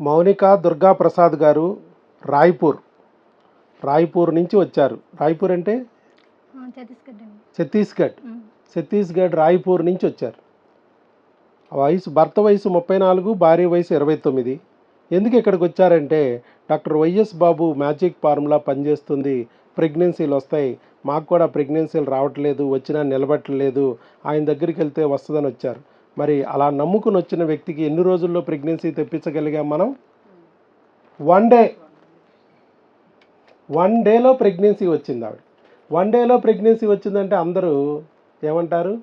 మౌనిక దుర్గా ప్రసాద్ గారు రాయ్పూర్. రాయ్పూర్ నుంచి వచ్చారు. రాయ్పూర్ అంటే? ఛత్తీస్గఢ్. ఛత్తీస్గఢ్. రాయ్పూర్ నుంచి వచ్చారు. వయసు భర్త వయసు ముప్పై నాలుగు భార్య వయసు ఇరవై తొమ్మిది. ఎందుకు ఇక్కడికి వచ్చారంటే doctor YS Babu magic formula పనిచేస్తుంది. ప్రెగ్నెన్సీలు వస్తాయి. మాకు కూడా ప్రెగ్నెన్సీలు రావట్లేదు వచ్చినా నిలబట్టలేదు. ఆయన దగ్గరికి వెళ్తే వస్తుందని వచ్చారు. మరి అలా నమ్ముకుని వచ్చిన వ్యక్తికి ఎన్ని రోజుల్లో ప్రెగ్నెన్సీ తెప్పించగలిగాం మనం? One day. వన్ డేలో ప్రెగ్నెన్సీ వచ్చింది ఆవిడ. వన్ డేలో ప్రెగ్నెన్సీ వచ్చిందంటే అందరూ ఏమంటారు?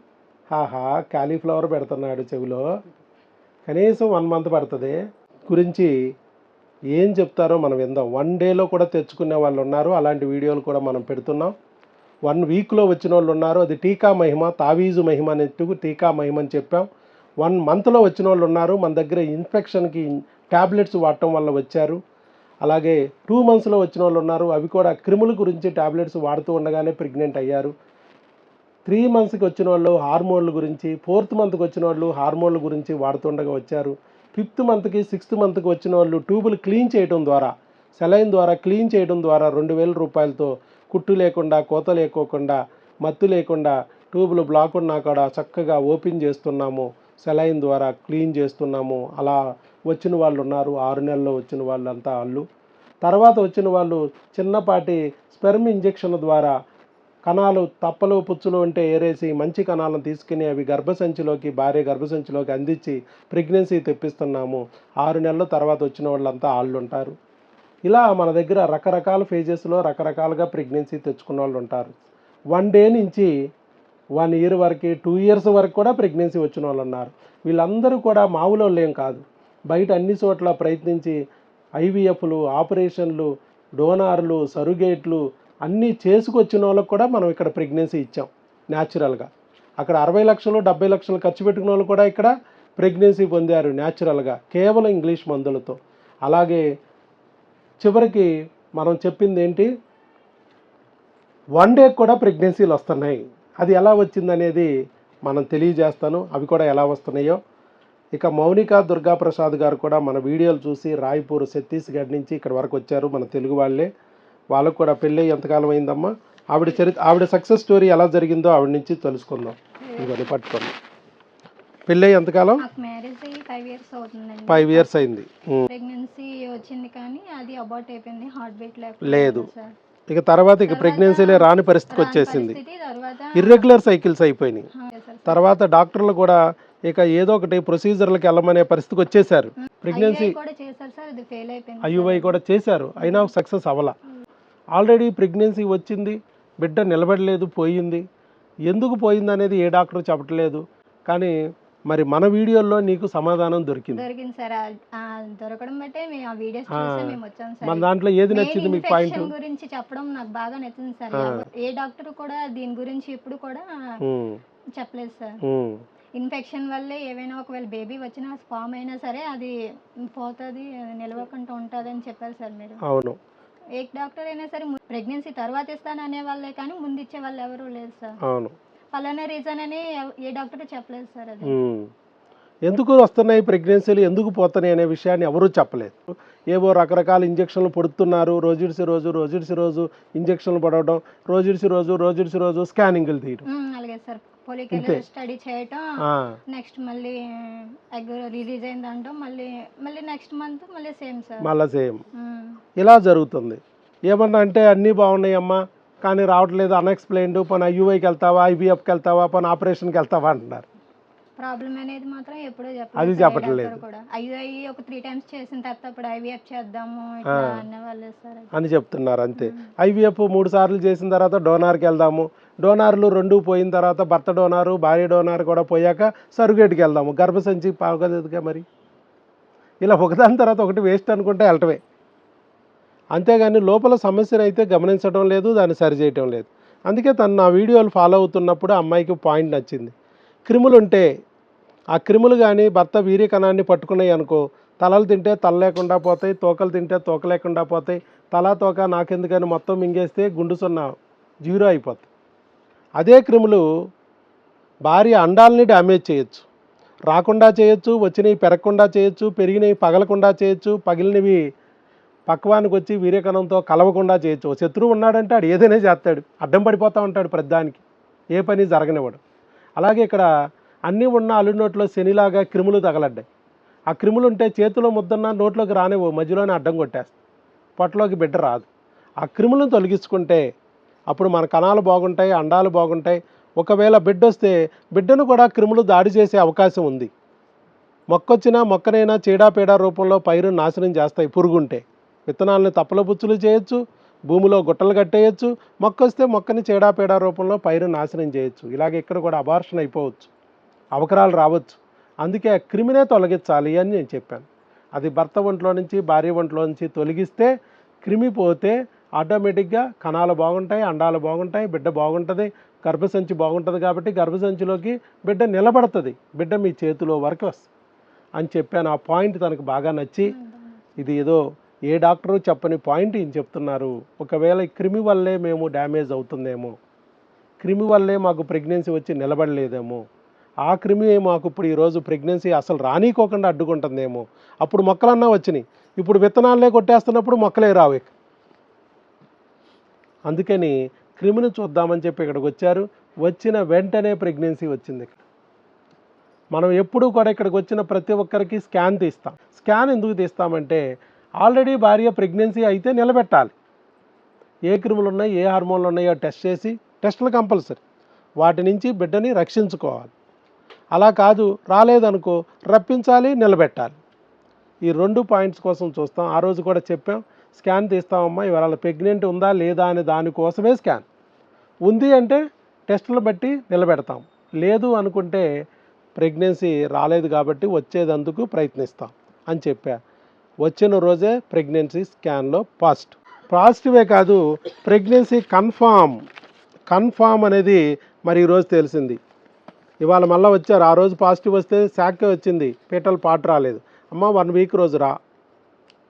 హాహా కాలీఫ్లవర్ పెడుతున్నాడు చెవిలో. కనీసం వన్ మంత్ పడుతుంది. గురించి ఏం చెప్తారో మనం విందాం. వన్ డేలో కూడా తెచ్చుకునే వాళ్ళు ఉన్నారు. అలాంటి వీడియోలు కూడా మనం పెడుతున్నాం. వన్ వీక్లో వచ్చిన వాళ్ళు ఉన్నారు. అది టీకా మహిమ తావీజు మహిమ అనేట్టు టీకా మహిమ అని చెప్పాం. వన్ మంత్లో వచ్చిన వాళ్ళు ఉన్నారు. మన దగ్గర ఇన్ఫెక్షన్కి ట్యాబ్లెట్స్ వాడటం వల్ల వచ్చారు. అలాగే టూ మంత్స్లో వచ్చిన వాళ్ళు ఉన్నారు. అవి కూడా క్రిముల గురించి ట్యాబ్లెట్స్ వాడుతూ ఉండగానే ప్రెగ్నెంట్ అయ్యారు. త్రీ మంత్స్కి వచ్చిన వాళ్ళు హార్మోన్ల గురించి ఫోర్త్ మంత్కి వచ్చిన వాళ్ళు హార్మోన్ల గురించి వాడుతుండగా వచ్చారు. ఫిఫ్త్ మంత్కి సిక్స్త్ మంత్కి వచ్చిన వాళ్ళు ట్యూబులు క్లీన్ చేయడం ద్వారా సెలైన్ ద్వారా క్లీన్ చేయడం ద్వారా రెండు వేల రూపాయలతో కుట్టు లేకుండా కోత లేకోకుండా మత్తు లేకుండా ట్యూబులు బ్లాక్ ఉన్నా కూడా చక్కగా ఓపెన్ చేస్తున్నాము. సెలైన్ ద్వారా క్లీన్ చేస్తున్నాము. అలా వచ్చిన వాళ్ళు ఉన్నారు. ఆరు నెలల్లో వచ్చిన వాళ్ళంతా వాళ్ళు తర్వాత వచ్చిన వాళ్ళు చిన్నపాటి స్పెర్మ్ ఇంజెక్షన్ ద్వారా కణాలు తప్పలు పుచ్చులు ఉంటే ఏరేసి మంచి కణాలను తీసుకుని అవి గర్భసంచిలోకి భార్య గర్భసంచిలోకి అందించి ప్రెగ్నెన్సీ తెప్పిస్తున్నాము. ఆరు నెలల తర్వాత వచ్చిన వాళ్ళంతా వాళ్ళు ఉంటారు ఇలా మన దగ్గర రకరకాల ఫేజెస్లో రకరకాలుగా ప్రెగ్నెన్సీ తెచ్చుకున్న వాళ్ళు ఉంటారు వన్ డే నుంచి వన్ ఇయర్ వరకు టూ ఇయర్స్ వరకు కూడా ప్రెగ్నెన్సీ వచ్చిన వాళ్ళు ఉన్నారు. వీళ్ళందరూ కూడా మామూలు వాళ్ళు కాదు. బయట అన్ని చోట్ల ప్రయత్నించి ఐవీఎఫ్లు ఆపరేషన్లు డోనార్లు సరుగేట్లు అన్నీ చేసుకొచ్చిన వాళ్ళకు కూడా మనం ఇక్కడ ప్రెగ్నెన్సీ ఇచ్చాం న్యాచురల్గా. అక్కడ అరవై లక్షలు డెబ్బై లక్షలు ఖర్చు పెట్టుకున్న వాళ్ళు కూడా ఇక్కడ ప్రెగ్నెన్సీ పొందారు న్యాచురల్గా కేవలం ఇంగ్లీష్ మందులతో. అలాగే చివరికి మనం చెప్పింది ఏంటి వన్ డే కూడా ప్రెగ్నెన్సీలు వస్తున్నాయి. అది ఎలా వచ్చిందనేది మనం తెలియజేస్తాను. అవి కూడా ఎలా వస్తున్నాయో. ఇక మౌనిక దుర్గాప్రసాద్ గారు కూడా మన వీడియోలు చూసి రాయ్పూర్ ఛత్తీస్గఢ్ నుంచి ఇక్కడ వరకు వచ్చారు మన తెలుగు వాళ్ళే. వాళ్ళకు కూడా పెళ్ళి ఎంతకాలం అయిందమ్మా? ఆవిడ చరిత్ర ఆవిడ సక్సెస్ స్టోరీ ఎలా జరిగిందో ఆవిడ నుంచి తెలుసుకుందాం. ఇవన్నీ పట్టుకోండి. పెళ్ళి ఎంతకాలం? ఫైవ్ ఇయర్స్ అవుతుందండి. ఫైవ్ ఇయర్స్ అయింది. ప్రెగ్నెన్సీ వచ్చింది కానీ అది అబార్ట్ అయిపోయింది. హార్ట్ బీట్ లేదు. ఇక తర్వాత ఇక ప్రెగ్నెన్సీలే రాని పరిస్థితికి వచ్చేసింది. ఇర్రెగ్యులర్ సైకిల్స్ అయిపోయినాయి. తర్వాత డాక్టర్లు కూడా ఇక ఏదో ఒకటి ప్రొసీజర్లకు వెళ్ళమనే పరిస్థితికి వచ్చేసారు ప్రెగ్నెన్సీ ఐయుఐ కూడా చేశారు అయినా సక్సెస్ అవ్వాల. ఆల్రెడీ ప్రెగ్నెన్సీ వచ్చింది. బిడ్డ నిలబడలేదు పోయింది. ఎందుకు పోయింది అనేది ఏ డాక్టర్ చెప్పట్లేదు. కానీ మరి మన వీడియోల్లో నీకు సమాధానం దొరికింది. దొరికింది సార్. దొరకడం బట్టే మేము ఆ వీడియోస్. చూసి మేము వచ్చాం సార్. మన దాంట్లో ఏది నచ్చింది మీకు పాయింట్? గురించి చెప్పడం నాకు బాగా నచ్చింది సార్. ఏ డాక్టర్ కూడా దీని గురించి ఇప్పుడు కూడా చెప్పలేదు సార్. ఇన్ఫెక్షన్ వల్లే ఏవైనా ఒకవేళ బేబీ వచ్చినా స్పామ్ అయినా సరే అది పోతుంది నిలవకుండా ఉంటుంది అని చెప్పారు సార్ మీరు. అవును. ఏ డాక్టర్ అయినా సరే ప్రెగ్నెన్సీ తర్వాత ఇస్తాను అనే వాళ్ళే కానీ ముందు ఇచ్చే వాళ్ళు ఎవరు లేదు సార్. అవును. పలానా రీజన్ అని ఏ డాక్టర్ చెప్పలేదు సార్ అది. ఎందుకు వస్తున్నాయి ప్రెగ్నెన్సీలు ఎందుకు పోతున్నాయి అనే విషయాన్ని ఎవరూ చెప్పలేదు. ఏవో రకరకాల ఇంజక్షన్లు పొడుతున్నారు రోజుడిసి రోజు రోజుడిసి రోజు ఇంజక్షన్లు పడవడం రోజుడిసి రోజు రోజుడిసి రోజు స్కానింగ్లు తీయడం అలాగే సార్. స్టడీ చేయటం నెక్స్ట్ మళ్ళీ ఎగ్ రిలీజ్ అయిందంటాం మళ్ళీ మళ్ళీ నెక్స్ట్ మంత్ మళ్ళీ సేమ్ సార్. మళ్ళా సేమ్ ఇలా జరుగుతుంది. ఏమన్నా అంటే అన్నీ బాగున్నాయమ్మా? కానీ రావట్లేదు అన్ఎక్స్ప్లెయిన్డ్ పని ఐయుఐకి వెళ్తావా ఐవీఎఫ్కి వెళ్తావా పని ఆపరేషన్కి వెళ్తావా అంటున్నారు. ప్రాబ్లం అనేది మాత్రం ఎప్పుడూ అది చెప్పలేదు ఏ చెప్పట్లేదు. ఐయుఐ ఒక త్రీ టైమ్స్ చేసిన తర్వాత అప్పుడు ఐవీఎఫ్ చేద్దాము సార్ అది. అని చెప్తున్నారు అంతే. ఐవీఎఫ్ మూడు సార్లు చేసిన తర్వాత డోనార్కి వెళ్దాము. డోనార్లు రెండు పోయిన తర్వాత భర్త డోనారు భార్య డోనార్ కూడా పోయాక సరుగేట్కి వెళ్దాము. గర్భసంచి పాగదుగా మరి? ఇలా ఒకదాని తర్వాత ఒకటి వేస్ట్ అనుకుంటే వెళ్ళటమే. అంతేగాని లోపల సమస్యను అయితే గమనించడం లేదు దాన్ని సరిచేయటం లేదు. అందుకే తను నా వీడియోలు ఫాలో అవుతున్నప్పుడు అమ్మాయికి పాయింట్ నచ్చింది. క్రిములు ఉంటే ఆ క్రిములు కానీ భర్త వీర్యకణాన్ని పట్టుకున్నాయి అనుకో తలలు తింటే తల లేకుండా పోతాయి తోకలు తింటే తోక లేకుండా పోతాయి తల తోక నాకెందుకని మొత్తం మింగేస్తే గుండు సున్నా జీరో అయిపోతుంది అదే క్రిములు భార్య అండాలని డ్యామేజ్ చేయొచ్చు. రాకుండా చేయొచ్చు వచ్చినవి పెరగకుండా చేయొచ్చు పెరిగినవి పగలకుండా చేయొచ్చు పగిలినవి పక్వానికి వచ్చి వీర్యకణంతో కలవకుండా చేయొచ్చు. శత్రువు ఉన్నాడంటే ఆడు ఏదైనా చేస్తాడు. అడ్డం పడిపోతూ ఉంటాడు ప్రతిదానికి. ఏ పని జరగనివ్వడు. అలాగే ఇక్కడ అన్నీ ఉన్న అల్లు నోట్లో శనిలాగా క్రిములు తగలడ్డాయి. ఆ క్రిములు ఉంటే చేతిలో ముద్దన్న నోట్లోకి రానివ్వు. మధ్యలోనే అడ్డం కొట్టేస్తాయి పొట్టలోకి బిడ్డ రాదు. ఆ క్రిములను తొలగించుకుంటే అప్పుడు మన కణాలు బాగుంటాయి అండాలు బాగుంటాయి. ఒకవేళ బిడ్డ వస్తే బిడ్డను కూడా క్రిములు దాడి చేసే అవకాశం ఉంది. మొక్కొచ్చినా మొక్కనైనా చీడాపీడా రూపంలో పైరు నాశనం చేస్తాయి పురుగుంటే. విత్తనాలను తప్పల బుచ్చులు చేయొచ్చు భూమిలో గుట్టలు కట్టేయచ్చు మొక్క వస్తే మొక్కని చీడాపీడా రూపంలో పైరు నాశనం చేయొచ్చు. ఇలాగే ఇక్కడ కూడా అబార్షన్ అయిపోవచ్చు. అవకరాలు రావచ్చు. అందుకే ఆ క్రిమినే తొలగించాలి అని నేను చెప్పాను. అది భర్త ఒంట్లో నుంచి భార్య ఒంట్లో నుంచి తొలగిస్తే క్రిమి పోతే ఆటోమేటిక్గా కణాలు బాగుంటాయి అండాలు బాగుంటాయి బిడ్డ బాగుంటుంది గర్భసంచి బాగుంటుంది కాబట్టి గర్భసంచిలోకి బిడ్డ నిలబడుతుంది. బిడ్డ మీ చేతిలో వరకు వస్తుంది. అని చెప్పాను. ఆ పాయింట్ తనకు బాగా నచ్చి ఇది ఏదో ఏ డాక్టరు చెప్పని పాయింట్ ఈయన చెప్తున్నారు. ఒకవేళ క్రిమి వల్లే మేము డ్యామేజ్ అవుతుందేమో. క్రిమి వల్లే మాకు ప్రెగ్నెన్సీ వచ్చి నిలబడలేదేమో. ఆ క్రిమి మాకు ఇప్పుడు ఈరోజు ప్రెగ్నెన్సీ అసలు రానీకోకుండా అడ్డుకుంటుందేమో. అప్పుడు మొక్కలన్నా వచ్చినాయి. ఇప్పుడు విత్తనాలే కొట్టేస్తున్నప్పుడు మొక్కలే రావే. అందుకని క్రిమిని చూద్దామని చెప్పి ఇక్కడికి వచ్చారు. వచ్చిన వెంటనే ప్రెగ్నెన్సీ వచ్చింది ఇక్కడ. మనం ఎప్పుడూ కూడా ఇక్కడికి వచ్చిన ప్రతి ఒక్కరికి స్కాన్ తీస్తాం. స్కాన్ ఎందుకు తీస్తామంటే ఆల్రెడీ భార్య ప్రెగ్నెన్సీ అయితే నిలబెట్టాలి. ఏ క్రిములు ఉన్నాయి ఏ హార్మోన్లు ఉన్నాయో టెస్ట్ చేసి టెస్టులు కంపల్సరీ. వాటి నుంచి బిడ్డని రక్షించుకోవాలి. అలా కాదు రాలేదనుకో రప్పించాలి నిలబెట్టాలి. ఈ రెండు పాయింట్స్ కోసం చూస్తాం. ఆ రోజు కూడా చెప్పాం స్కాన్ తీస్తామమ్మా ఇవాళ ప్రెగ్నెంట్ ఉందా లేదా అనే దానికోసమే స్కాన్. ఉంది అంటే టెస్టులు బట్టి నిలబెడతాం. లేదు అనుకుంటే ప్రెగ్నెన్సీ రాలేదు కాబట్టి వచ్చేదందుకు ప్రయత్నిస్తాం అని చెప్పా. వచ్చిన రోజే ప్రెగ్నెన్సీ స్కాన్లో పాజిటివ్ పాజిటివే కాదు ప్రెగ్నెన్సీ కన్ఫామ్. కన్ఫామ్ అనేది మరి ఈరోజు తెలిసింది. ఇవాళ మళ్ళీ వచ్చారు. ఆ రోజు పాజిటివ్ వస్తే శాఖే వచ్చింది. పీటల్ పాట రాలేదు. అమ్మ వన్ వీక్ రోజు రా.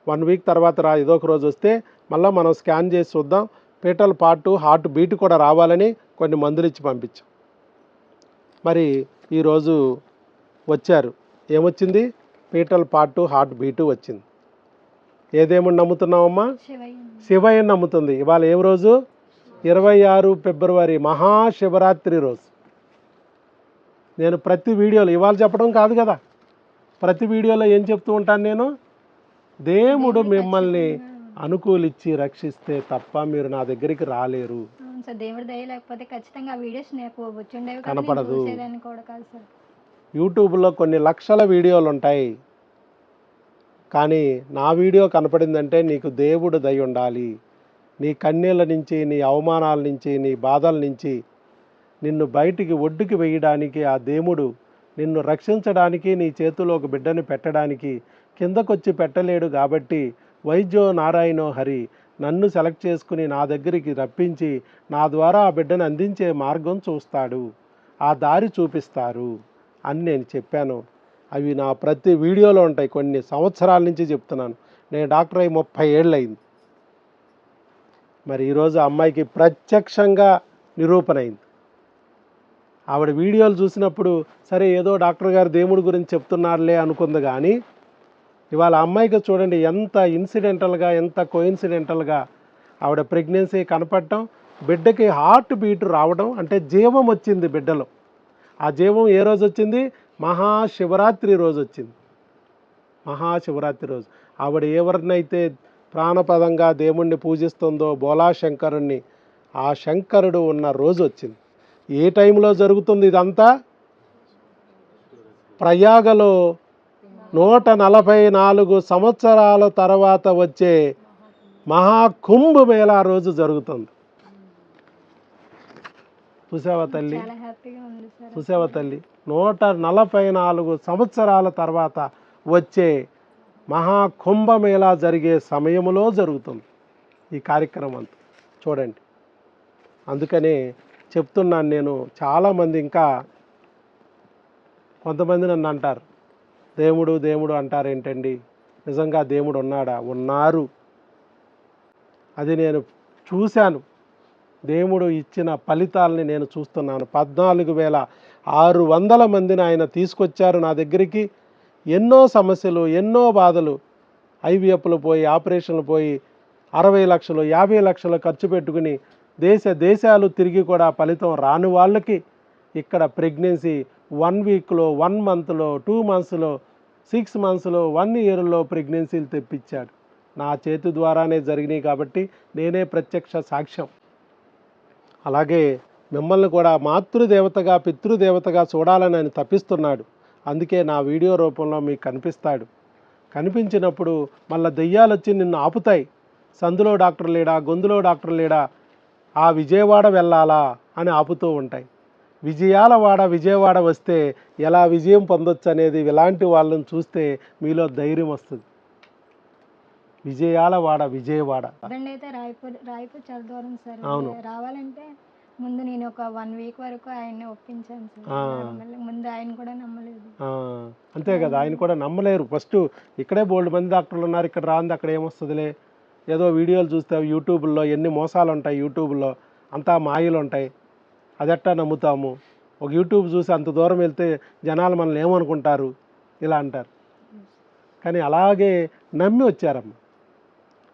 వన్ వీక్ తర్వాత రా. ఇదొక రోజు వస్తే మళ్ళీ మనం స్కాన్ చేసి చూద్దాం. పీటల్ పార్ట్ హార్ట్ బీట్ కూడా రావాలని కొన్ని మందులు ఇచ్చి పంపించాం. మరి ఈరోజు వచ్చారు. ఏమొచ్చింది? పీటల్ పార్ట్ హార్ట్ బీటు వచ్చింది. ఏదేమని నమ్ముతున్నావమ్మా? శివయ్య శివయ్య నమ్ముతుంది. ఇవాళ ఏం రోజు? ఇరవై ఆరు ఫిబ్రవరి మహాశివరాత్రి రోజు. నేను ప్రతి వీడియోలో ఇవాళ చెప్పడం కాదు కదా. ప్రతి వీడియోలో ఏం చెప్తూ ఉంటాను నేను? దేవుడు మిమ్మల్ని అనుకూలిచ్చి రక్షిస్తే తప్ప మీరు నా దగ్గరికి రాలేరు. కనపడదు. యూట్యూబ్లో కొన్ని లక్షల వీడియోలు ఉంటాయి. కానీ నా వీడియో కనపడిందంటే నీకు దేవుడు దయ ఉండాలి. నీ కన్నీళ్ళ నుంచి నీ అవమానాల నుంచి నీ బాధల నుంచి నిన్ను బయటికి ఒడ్డుకి వేయడానికి ఆ దేవుడు నిన్ను రక్షించడానికి నీ చేతిలో ఒక బిడ్డని పెట్టడానికి కిందకొచ్చి పెట్టలేడు కాబట్టి వైద్యో నారాయణో హరి నన్ను సెలెక్ట్ చేసుకుని నా దగ్గరికి రప్పించి నా ద్వారా ఆ బిడ్డను అందించే మార్గం చూస్తాడు. ఆ దారి చూపిస్తారు అని నేను చెప్పాను. అవి నా ప్రతి వీడియోలో ఉంటాయి. కొన్ని సంవత్సరాల నుంచి చెప్తున్నాను. నేను డాక్టర్ అయి ముప్పై ఏళ్ళు అయింది మరి ఈరోజు అమ్మాయికి ప్రత్యక్షంగా నిరూపణ అయింది. ఆవిడ వీడియోలు చూసినప్పుడు సరే ఏదో డాక్టర్ గారు దేవుడి గురించి చెప్తున్నారులే అనుకుంది కానీ ఇవాళ అమ్మాయికి చూడండి ఎంత ఇన్సిడెంటల్గా ఎంత కోయిన్సిడెంటల్గా ఆవిడ ప్రెగ్నెన్సీ కనపడటం బిడ్డకి హార్ట్ బీట్ రావడం అంటే జీవం వచ్చింది బిడ్డలో. ఆ జీవం ఏ రోజు వచ్చింది? మహాశివరాత్రి రోజు వచ్చింది మహాశివరాత్రి రోజు. ఆవిడ ఎవరినైతే ప్రాణపదంగా దేవుణ్ణి పూజిస్తుందో బోలా శంకరుణ్ణి ఆ శంకరుడు ఉన్న రోజు వచ్చింది ఏ టైంలో జరుగుతుంది ఇదంతా? ప్రయాగలో నూట నలభై నాలుగు సంవత్సరాల తర్వాత వచ్చే మహాకుంభమేళ రోజు జరుగుతుంది. చూసావా తల్లి? చూసావా తల్లి? నూట నలభై నాలుగు సంవత్సరాల తర్వాత వచ్చే మహాకుంభమేళా జరిగే సమయంలో జరుగుతుంది ఈ కార్యక్రమం అంతా. చూడండి. అందుకనే చెప్తున్నాను నేను చాలామంది ఇంకా కొంతమంది నన్ను అంటారు. దేవుడు దేవుడు అంటారు ఏంటండి? నిజంగా దేవుడు ఉన్నాడా? ఉన్నారు. అది నేను చూశాను. దేవుడు ఇచ్చిన ఫలితాలని నేను చూస్తున్నాను. పద్నాలుగు వేల ఆరు వందల మందిని ఆయన తీసుకొచ్చారు నా దగ్గరికి. ఎన్నో సమస్యలు ఎన్నో బాధలు. ఐవీఎఫ్లు పోయి ఆపరేషన్లు పోయి అరవై లక్షలు యాభై లక్షలు ఖర్చు పెట్టుకుని దేశ దేశాలు తిరిగి కూడా ఫలితం రాని వాళ్ళకి ఇక్కడ ప్రెగ్నెన్సీ వన్ వీక్లో వన్ మంత్లో టూ మంత్స్లో సిక్స్ మంత్స్లో వన్ ఇయర్లో ప్రెగ్నెన్సీలు తెప్పించాడు. నా చేతి ద్వారానే జరిగినాయి కాబట్టి నేనే ప్రత్యక్ష సాక్ష్యం. అలాగే మిమ్మల్ని కూడా మాతృదేవతగా పితృదేవతగా చూడాలని ఆయన తప్పిస్తున్నాడు అందుకే నా వీడియో రూపంలో మీకు కనిపిస్తాడు. కనిపించినప్పుడు మళ్ళీ దెయ్యాలు వచ్చి నిన్ను ఆపుతాయి. సందులో డాక్టర్ లేడా గొంతులో డాక్టర్ లేడా ఆ విజయవాడ వెళ్ళాలా అని ఆపుతూ ఉంటాయి. విజయాల వాడ విజయవాడ వస్తే ఎలా విజయం పొందొచ్చు అనేది ఇలాంటి వాళ్ళని చూస్తే మీలో ధైర్యం వస్తుంది. విజయాల వాడ విజయవాడ. అయితే రాయపూర్ రాయపూర్ చాలా దూరం సార్. అవును. రావాలంటే ముందు నేను ఒక వన్ వీక్ వరకు ఆయన్ని ఒప్పించాను సార్. ముందు ఆయన కూడా నమ్మలేదు. అంతే కదా ఆయన కూడా నమ్మలేరు. ఫస్ట్ ఇక్కడే బోల్డ్ మంది డాక్టర్లు ఉన్నారు ఇక్కడ రాంది అక్కడ ఏమొస్తుందిలే? ఏదో వీడియోలు చూస్తే యూట్యూబ్లో ఎన్ని మోసాలు ఉంటాయి యూట్యూబ్లో అంతా మాయలు ఉంటాయి. అదెట్టా నమ్ముతాము? ఒక యూట్యూబ్ చూసి అంత దూరం వెళ్తే జనాలు మనల్ని ఏమనుకుంటారు? ఇలా అంటారు. కానీ అలాగే నమ్మి వచ్చారమ్మ.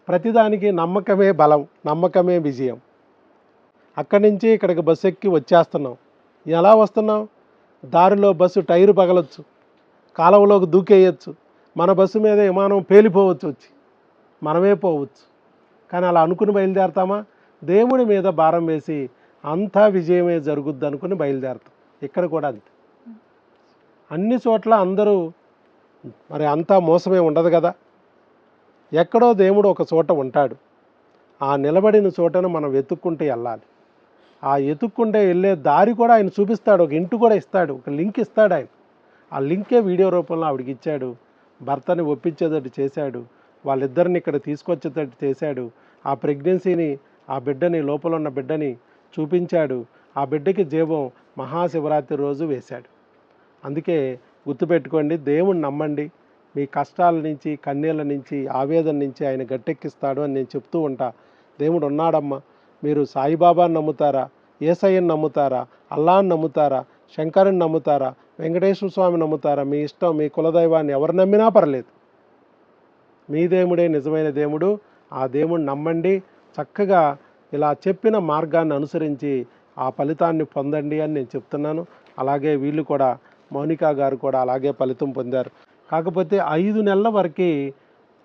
ప్రతిదానికి నమ్మకమే బలం నమ్మకమే విజయం. అక్కడి నుంచి ఇక్కడికి బస్సు ఎక్కి వచ్చేస్తున్నాం. ఎలా వస్తున్నాం? దారిలో బస్సు టైరు పగలొచ్చు కాలువలోకి దూకేయచ్చు మన బస్సు మీద విమానం పేలిపోవచ్చు వచ్చి మనమే పోవచ్చు. కానీ అలా అనుకుని బయలుదేరతామా? దేవుడి మీద భారం వేసి అంతా విజయమే జరుగుద్ది అనుకుని బయలుదేరతాం. ఇక్కడ కూడా అంతే. అన్ని చోట్ల అందరూ మరి అంతా మోసమే ఉండదు కదా? ఎక్కడో దేవుడు ఒక చోట ఉంటాడు. ఆ నిలబడిన చోటను మనం వెతుక్కుంటే వెళ్ళాలి. ఆ ఎతుక్కుంటే వెళ్ళే దారి కూడా ఆయన చూపిస్తాడు. ఒక ఇంటి కూడా ఇస్తాడు. ఒక లింక్ ఇస్తాడు ఆయన. ఆ లింకే వీడియో రూపంలో ఆవిడకి ఇచ్చాడు. భర్తని ఒప్పించేటట్టు చేశాడు. వాళ్ళిద్దరిని ఇక్కడ తీసుకొచ్చేటట్టు చేశాడు. ఆ ప్రెగ్నెన్సీని ఆ బిడ్డని లోపల ఉన్న బిడ్డని చూపించాడు. ఆ బిడ్డకి జీవం మహాశివరాత్రి రోజు వేశాడు. అందుకే గుర్తుపెట్టుకోండి దేవుణ్ణి నమ్మండి. మీ కష్టాల నుంచి కన్నీళ్ళ నుంచి ఆవేదన నుంచి ఆయన గట్టెక్కిస్తాడు అని నేను చెప్తూ ఉంటా. దేవుడు ఉన్నాడమ్మా. మీరు సాయిబాబాని నమ్ముతారా? ఏసయ్యని నమ్ముతారా? అల్లాని నమ్ముతారా? శంకరుని నమ్ముతారా? వెంకటేశ్వర స్వామి నమ్ముతారా? మీ ఇష్టం మీ కులదైవాన్ని ఎవరు నమ్మినా పర్లేదు. మీ దేవుడే నిజమైన దేవుడు. ఆ దేవుడిని నమ్మండి. చక్కగా ఇలా చెప్పిన మార్గాన్ని అనుసరించి ఆ ఫలితాన్ని పొందండి అని నేను చెప్తున్నాను. అలాగే వీళ్ళు కూడా మౌనికా గారు కూడా అలాగే ఫలితం పొందారు. కాకపోతే ఐదు నెలల వరకు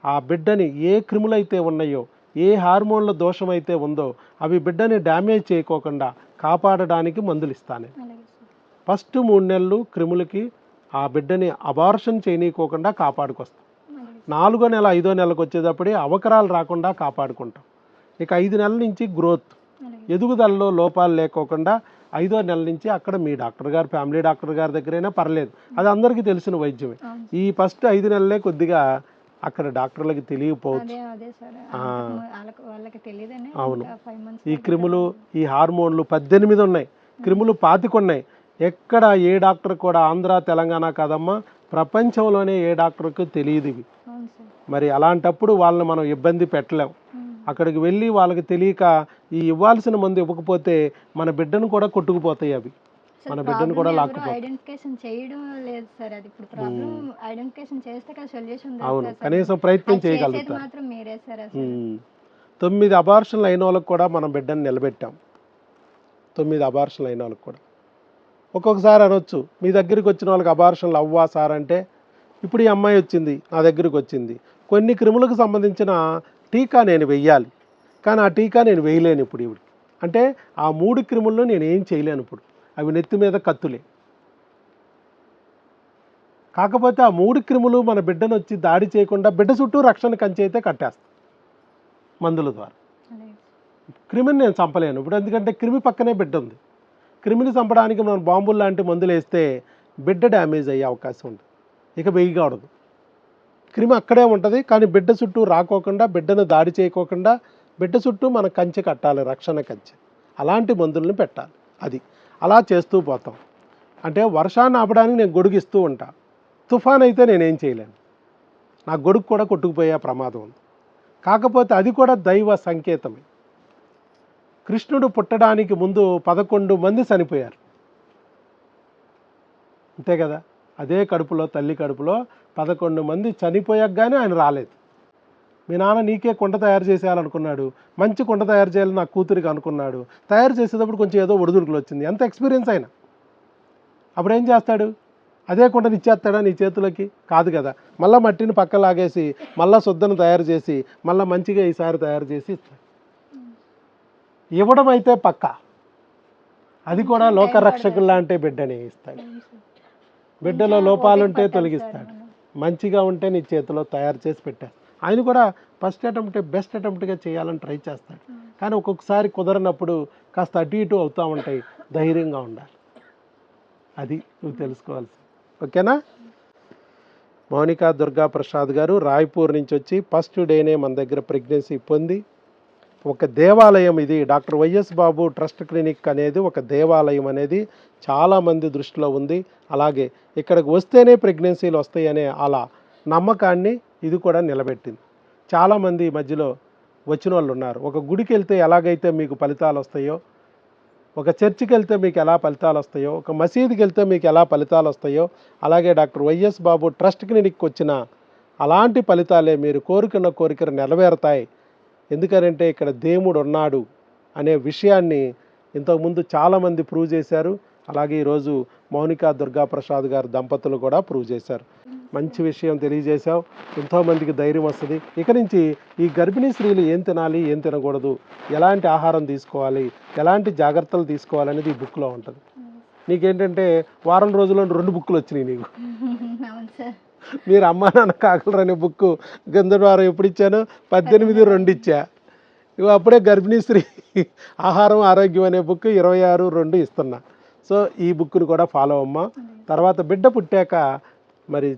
ఆ బిడ్డని ఏ క్రిములైతే ఉన్నాయో ఏ హార్మోన్ల దోషం అయితే ఉందో అవి బిడ్డని డ్యామేజ్ చేయకోకుండా కాపాడడానికి మందులు ఇస్తాను. ఫస్ట్ మూడు నెలలు క్రిములకి ఆ బిడ్డని అబార్షన్ చేయనీయకోకుండా కాపాడుకొస్తాం. నాలుగో నెల ఐదో నెలకు వచ్చేటప్పుడే అవకరాలు రాకుండా కాపాడుకుంటాం. ఇక ఐదు నెలల నుంచి గ్రోత్. ఎదుగుదలలో లోపాలు లేకోకుండా ఐదో నెల నుంచి అక్కడ మీ డాక్టర్ గారు ఫ్యామిలీ డాక్టర్ గారి దగ్గరైనా పర్లేదు. అది అందరికీ తెలిసిన వైద్యమే. ఈ ఫస్ట్ ఐదు నెలలే కొద్దిగా అక్కడ డాక్టర్లకి తెలియకపోవచ్చు. అవును. ఈ క్రిములు ఈ హార్మోన్లు పద్దెనిమిది ఉన్నాయి. క్రిములు పాతికున్నాయి. ఎక్కడ ఏ డాక్టర్ కూడా ఆంధ్ర తెలంగాణ కాదమ్మా ప్రపంచంలోనే ఏ డాక్టర్కి తెలియదు ఇవి. మరి అలాంటప్పుడు వాళ్ళని మనం ఇబ్బంది పెట్టలేం. అక్కడికి వెళ్ళి వాళ్ళకి తెలియక ఈ ఇవ్వాల్సిన మందు ఇవ్వకపోతే మన బిడ్డను కూడా కొట్టుకుపోతాయి అవి. మన బిడ్డను కూడా లాక్కుపోతాయి. ఐడెంటిఫికేషన్ చేయడం లేదు సార్ అది ఇప్పుడు ప్రాబ్లం ఐడెంటిఫికేషన్ చేస్తే కదా సొల్యూషన్ అవును. కనీసం ప్రయత్నం చేసేది చేయగలుగుతారు. మాత్రం మీరే సార్. తొమ్మిది అబార్షన్లు అయిన వాళ్ళకి కూడా మనం బిడ్డను నిలబెట్టాం. తొమ్మిది అబార్షన్లు అయిన వాళ్ళకి కూడా. ఒక్కొక్కసారి అనొచ్చు మీ దగ్గరికి వచ్చిన వాళ్ళకి అబార్షన్లు అవ్వా సార్? అంటే ఇప్పుడు ఈ అమ్మాయి వచ్చింది నా దగ్గరికి వచ్చింది. కొన్ని క్రిములకు సంబంధించిన టీకా నేను వెయ్యాలి. కానీ ఆ టీకా నేను వేయలేను ఇప్పుడు ఇవిడికి అంటే ఆ మూడు క్రిములను నేను ఏం చేయలేను ఇప్పుడు. అవి నెత్తి మీద కత్తులే. కాకపోతే ఆ మూడు క్రిములు మన బిడ్డను వచ్చి దాడి చేయకుండా బిడ్డ చుట్టూ రక్షణ కంచె అయితే కట్టేస్తాం మందుల ద్వారా. క్రిమిని నేను చంపలేను. ఇప్పుడు ఎందుకంటే క్రిమి పక్కనే బిడ్డ ఉంది. క్రిమిని చంపడానికి మనం బాంబులు లాంటి మందులు వేస్తే బిడ్డ డ్యామేజ్ అయ్యే అవకాశం ఉంది. ఇక వేయకూడదు క్రిమి అక్కడే ఉంటుంది కానీ బిడ్డ చుట్టూ రాకోకుండా బిడ్డను దాడి చేయకోకుండా బిడ్డ చుట్టూ మన కంచె కట్టాలి రక్షణ కంచె. అలాంటి మందులను పెట్టాలి. అది. అలా చేస్తూ పోతాం. అంటే వర్షాన్ని ఆపడానికి నేను గొడుగు ఇస్తూ ఉంటా. తుఫాన్ అయితే నేనేం చేయలేను. నా గొడుగు కూడా కొట్టుకుపోయే ప్రమాదం ఉంది. కాకపోతే అది కూడా దైవ సంకేతమే. కృష్ణుడు పుట్టడానికి ముందు పదకొండు మంది చనిపోయారు. అంతే కదా? అదే కడుపులో తల్లి కడుపులో పదకొండు మంది చనిపోయాక కానీ ఆయన రాలేదు. మీ నాన్న నీకే కుండ తయారు చేసేయాలనుకున్నాడు. మంచి కుండ తయారు చేయాలని నా కూతురికి అనుకున్నాడు. తయారు చేసేటప్పుడు కొంచెం ఏదో ఒడిదుడుకులు వచ్చింది. ఎంత ఎక్స్పీరియన్స్ అయినా అప్పుడు ఏం చేస్తాడు? అదే కుండని ఇచ్చేస్తాడా నీ చేతులకి? కాదు కదా. మళ్ళీ మట్టిని పక్క లాగేసి మళ్ళీ శుద్ధను తయారు చేసి మళ్ళీ మంచిగా ఈసారి తయారు చేసి ఇస్తాడు. ఇవ్వడం అయితే పక్క. అది కూడా లోకరక్షకుల్లాంటి బిడ్డని ఇస్తాడు. బిడ్డలో లోపాలుంటే తొలగిస్తాడు. మంచిగా ఉంటే నీ చేతిలో తయారు చేసి పెట్టేస్తాడు. ఆయన కూడా ఫస్ట్ అటెంప్ట్ బెస్ట్ అటెంప్ట్గా చేయాలని ట్రై చేస్తాడు. కానీ ఒక్కొక్కసారి కుదరనప్పుడు కాస్త అటు ఇటు అవుతూ ఉంటాయి. ధైర్యంగా ఉండాలి. అది నువ్వు తెలుసుకోవాల్సి ఓకేనా? మౌనిక దుర్గా ప్రసాద్ గారు రాయ్పూర్ నుంచి వచ్చి ఫస్ట్ డేనే మన దగ్గర ప్రెగ్నెన్సీ పొంది ఒక దేవాలయం ఇది. Doctor YS Babu trust clinic అనేది ఒక దేవాలయం అనేది చాలామంది దృష్టిలో ఉంది. అలాగే ఇక్కడికి వస్తేనే ప్రెగ్నెన్సీలు వస్తాయనే అలా నమ్మకాన్ని ఇది కూడా నిలబెట్టింది. చాలామంది ఈ మధ్యలో వచ్చిన వాళ్ళు ఉన్నారు. ఒక గుడికి వెళ్తే ఎలాగైతే మీకు ఫలితాలు వస్తాయో ఒక చర్చికి వెళ్తే మీకు ఎలా ఫలితాలు వస్తాయో ఒక మసీదుకి వెళ్తే మీకు ఎలా ఫలితాలు వస్తాయో అలాగే డాక్టర్ వైఎస్ బాబు ట్రస్ట్ క్లినిక్కి వచ్చిన అలాంటి ఫలితాలే మీరు కోరుకున్న కోరికలు నెరవేరుతాయి. ఎందుకనంటే ఇక్కడ దేవుడు ఉన్నాడు అనే విషయాన్ని ఇంతకుముందు చాలామంది ప్రూవ్ చేశారు. అలాగే ఈరోజు మౌనిక దుర్గా ప్రసాద్ గారు దంపతులు కూడా ప్రూవ్ చేశారు. మంచి విషయం తెలియజేశావు. ఎంతోమందికి ధైర్యం వస్తుంది. ఇక నుంచి ఈ గర్భిణీ స్త్రీలు ఏం తినాలి ఏం తినకూడదు ఎలాంటి ఆహారం తీసుకోవాలి ఎలాంటి జాగ్రత్తలు తీసుకోవాలనేది ఈ బుక్లో ఉంటుంది. నీకేంటంటే వారం రోజుల్లో రెండు బుక్కులు వచ్చినాయి నీకు. మీరు అమ్మా నాన్న కాకలరు అనే బుక్ గంధవారం ఎప్పుడు ఇచ్చాను? పద్దెనిమిది రెండు ఇచ్చా. ఇవి అప్పుడే గర్భిణీ స్త్రీ ఆహారం ఆరోగ్యం అనే బుక్ ఇరవై ఆరు రెండు ఇస్తున్నా. సో ఈ బుక్ను కూడా ఫాలో అమ్మా తర్వాత బిడ్డ పుట్టాక మరి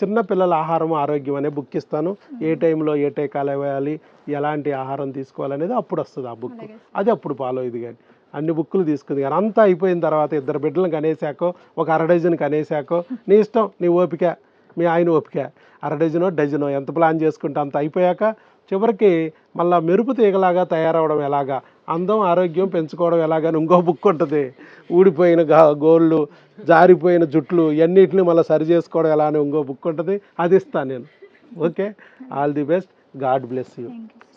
చిన్న పిల్లల ఆహారం ఆరోగ్యం అనే బుక్ ఇస్తాను. ఏ టైంలో ఏ టీకాలు వేయాలి ఎలాంటి ఆహారం తీసుకోవాలనేది అప్పుడు వస్తుంది ఆ బుక్. అది అప్పుడు ఫాలో ఇది కానీ. అన్ని బుక్కులు తీసుకుంది కానీ. అంతా అయిపోయిన తర్వాత ఇద్దరు బిడ్డలను కనేసాకో ఒక అర డజన్ కనేసాకో నీ ఇష్టం నీ ఓపిక మీ ఆయన ఓపిక. అర డజనో డజనో ఎంత ప్లాన్ చేసుకుంటే అంత అయిపోయాక చివరికి మళ్ళా మెరుపు తీగలాగా తయారవడం ఎలాగా? అందం ఆరోగ్యం పెంచుకోవడం ఎలాగని ఇంకో బుక్ ఉంటుంది. ఊడిపోయిన గా గోళ్ళు జారిపోయిన జుట్లు ఇవన్నిటిని మళ్ళీ సరి చేసుకోవడం ఎలా అని ఇంకో బుక్ ఉంటుంది. అది ఇస్తాను నేను. Okay? All the best. God bless you.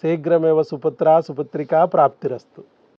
శీఘ్రమేవ సుపుత్ర సుపుత్రిక ప్రాప్తిరస్తు.